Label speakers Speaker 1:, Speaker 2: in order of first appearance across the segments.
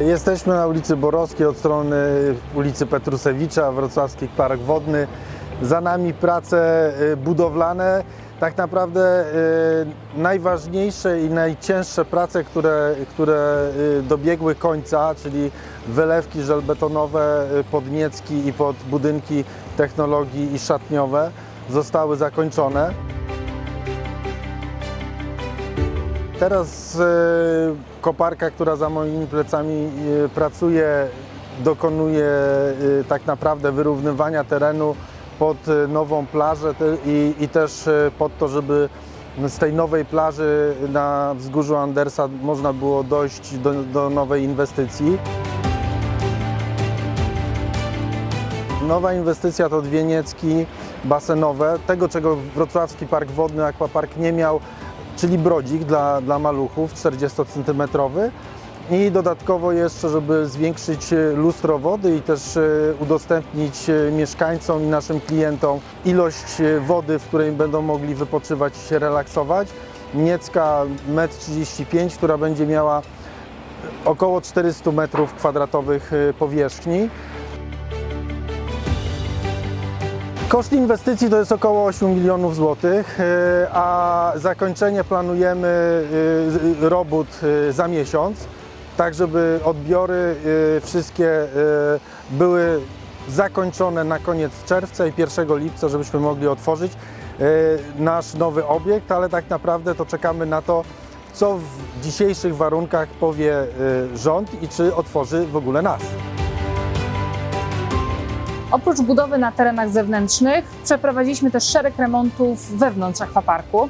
Speaker 1: Jesteśmy na ulicy Borowskiej od strony ulicy Petrusewicza, Wrocławski Park Wodny. Za nami prace y, budowlane. Tak naprawdę y, najważniejsze i najcięższe prace, które, które y, dobiegły końca, czyli wylewki żelbetonowe pod Niecki i pod budynki technologii i szatniowe zostały zakończone. Teraz e, koparka, która za moimi plecami e, pracuje, dokonuje e, tak naprawdę wyrównywania terenu pod nową plażę i, i też pod to, żeby z tej nowej plaży na wzgórzu Andersa można było dojść do, do nowej inwestycji. Nowa inwestycja to dwie niecki basenowe, tego czego Wrocławski Park Wodny Aquapark nie miał, czyli brodzik dla, dla maluchów 40 cm. I dodatkowo jeszcze, żeby zwiększyć e, lustro wody i też e, udostępnić e, mieszkańcom i naszym klientom ilość wody, w której będą mogli wypoczywać i się relaksować. Niecka 1,35 m, która będzie miała około 400 m2 powierzchni. Koszt inwestycji to jest około 8 milionów złotych, e, a zakończenie planujemy e, robót e, za miesiąc, tak żeby odbiory wszystkie były zakończone na koniec czerwca i 1 lipca, żebyśmy mogli otworzyć nasz nowy obiekt, ale tak naprawdę to czekamy na to, co w dzisiejszych warunkach powie rząd i czy otworzy w ogóle nas.
Speaker 2: Oprócz budowy na terenach zewnętrznych przeprowadziliśmy też szereg remontów wewnątrz akwaparku.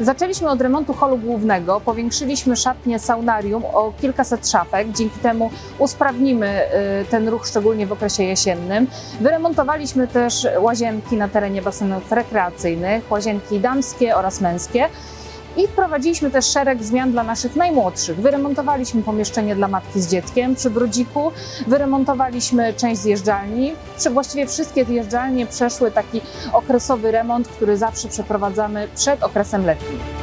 Speaker 2: Zaczęliśmy od remontu holu głównego, powiększyliśmy szatnię saunarium o kilkaset szafek, dzięki temu usprawnimy y, ten ruch szczególnie w okresie jesiennym. Wyremontowaliśmy też łazienki na terenie basenów rekreacyjnych, łazienki damskie oraz męskie. I wprowadziliśmy też szereg zmian dla naszych najmłodszych. Wyremontowaliśmy pomieszczenie dla matki z dzieckiem przy Brodziku, wyremontowaliśmy część zjeżdżalni. Właściwie wszystkie zjeżdżalnie przeszły taki okresowy remont, który zawsze przeprowadzamy przed okresem letnim.